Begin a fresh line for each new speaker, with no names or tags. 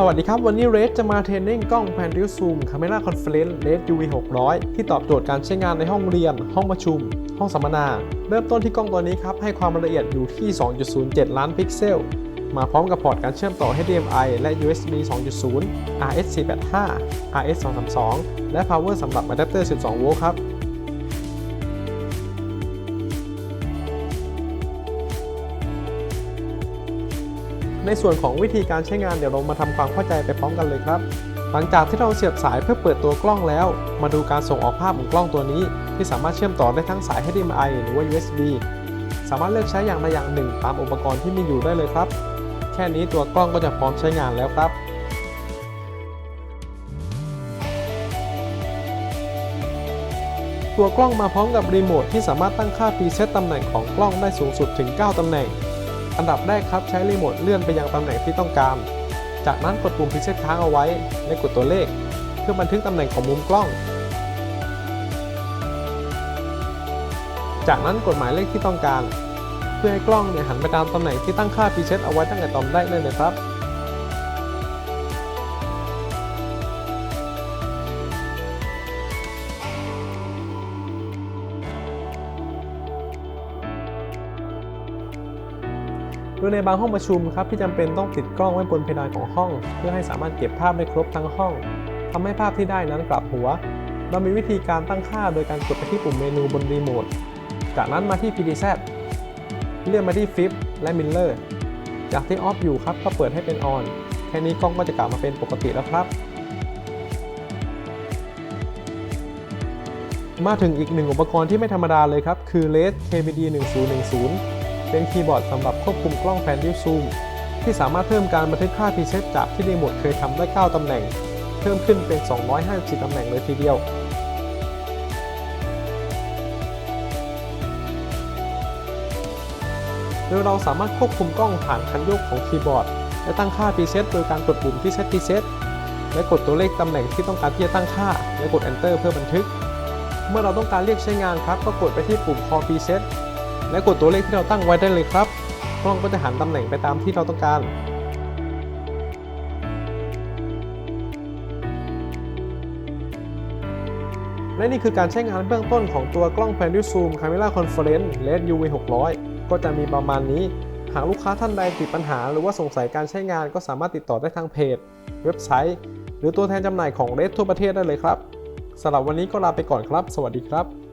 สวัสดีครับ วันนี้เรดจะมาเทรนนิ่งกล้องแพนดิวซูมคาเม r าคอนเฟลเลนซ์เรด UV 600 ที่ตอบโจทย์การใช้งานในห้องเรียน ห้องประชุม ห้องสัมมนา เริ่มต้นที่กล้องตัวนี้ครับ ให้ความละเอียดอยู่ที่ 2.07 ล้านพิกเซล มาพร้อมกับพอร์ตการเชื่อมต่อ HDMI และ USB 2.0 RS485 RS232 และ Power สำหรับอะแดปเตอร์ 12 โวลต์ครับ ในส่วนของวิธีการใช้งานเดี๋ยวเรามาทำความเข้าใจไปพร้อมกันเลยครับ หลังจากที่เราเสียบสายเพื่อเปิดตัวกล้องแล้ว มาดูการส่งออกภาพของกล้องตัวนี้ ที่สามารถเชื่อมต่อได้ทั้งสาย HDMI หรือว่า USB สามารถเลือกใช้อย่างใดอย่างหนึ่ง ตามอุปกรณ์ที่มีอยู่ได้เลยครับ แค่นี้ตัวกล้องก็จะพร้อมใช้งานแล้วครับตัวกล้องมาพร้อมกับรีโมทที่สามารถตั้งค่าพรีเซตตำแหน่งของกล้องได้สูงสุดถึง 9 ตำแหน่ง อันดับแรกครับใช้รีโมทเลื่อนไปยังตำแหน่งที่ต้องการ จากนั้นกดปุ่มพิเศษค้างเอาไว้และกดตัวเลข เพื่อบันทึกตำแหน่งของมุมกล้อง จากนั้นกดหมายเลขที่ต้องการ เพื่อให้กล้องเนี่ยหันไปตามตำแหน่งที่ตั้งค่าพิเซตเอาไว้ตั้งแต่ตอนแรกได้เลยครับ โดยในบางห้องประชุมครับที่จำเป็นต้องติดกล้องไว้บนเพดานของห้อง เพื่อให้สามารถเก็บภาพได้ครบทั้งห้องทำให้ภาพที่ได้นั้นกลับหัว เรามีวิธีการตั้งค่าโดยการกดไปที่ปุ่มเมนูบนรีโมท จากนั้นมาที่ PDZ เลื่อนมาที่ Flip และ Miller จากที่ออฟอยู่ครับก็เปิดให้เป็น On แค่นี้กล้องก็จะกลับมาเป็นปกติแล้วครับ มาถึงอีกหนึ่งอุปกรณ์ที่ไม่ธรรมดาเลยครับ คือ LED KVD 1010 เป็นคีย์บอร์ดสำหรับควบคุมกล้องแพนดิวซูม ที่สามารถเพิ่มการบันทึกค่าพรีเซตจากที่รีโมทเคยทำได้ 9 ตำแหน่ง เพิ่มขึ้นเป็น 254 ตำแหน่งเลยทีเดียวโดยเราสามารถควบคุมกล้องผ่านคันโยกของคีย์บอร์ด และตั้งค่าพรีเซตโดยการกดปุ่มที่เซตพรีเซตและกดตัวเลขตำแหน่งที่ต้องการที่จะตั้งค่า และกด Enter เพื่อบันทึก เมื่อเราต้องการเรียกใช้งานครับ ก็กดไปที่ปุ่ม Call Preset และกดตัวเลขที่เราตั้งไว้ได้เลยครับกล้องก็จะหันตำแหน่งไปตามที่เราต้องการ และนี่คือการใช้งานเบื้องต้นของตัวกล้อง p a n d u Zoom Camera Conference LED UV 600 ก็จะมีประมาณนี้ หากลูกค้าท่านใดติดปัญหา หรือว่าสงสัยการใช้งานก็สามารถติดต่อได้ทางเพจ เว็บไซต์ หรือตัวแทนจำหน่ายของ LED ทั่วประเทศได้เลยครับสำหรับวันนี้ก็ลาไปก่อนครับ สวัสดีครับ